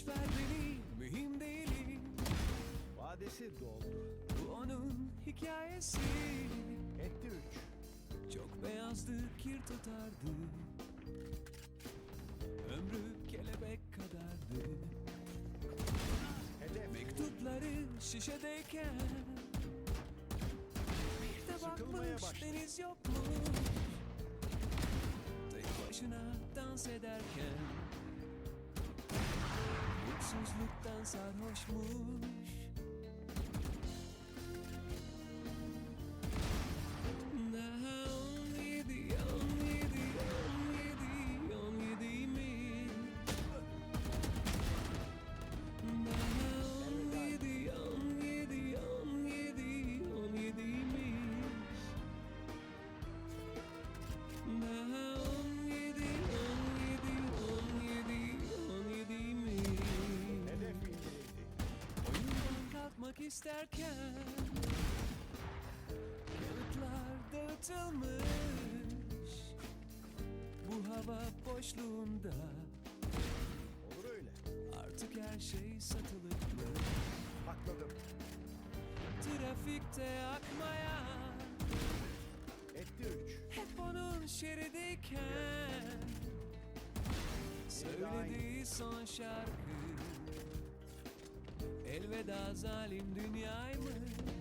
Boş ver beni mühim değilim Vadesi doldu. Bu onun hikayesi Etti üç. Çok beyazdı kir tutardı Ömrü kelebek kadardı Hedef. Mektupları şişedeyken Bir de bakmış başladı. deniz yok mu Tek başına dans ederken Mutsuzluktan sarhoşmuş. Daha isterken Kağıtlar dağıtılmış Bu hava boşluğunda Olur öyle. Artık her şey satılık Patladım. Trafikte akmaya Etti üç. Hep onun şerideyken Söylediği son şarkı Elveda zalim dünyaymış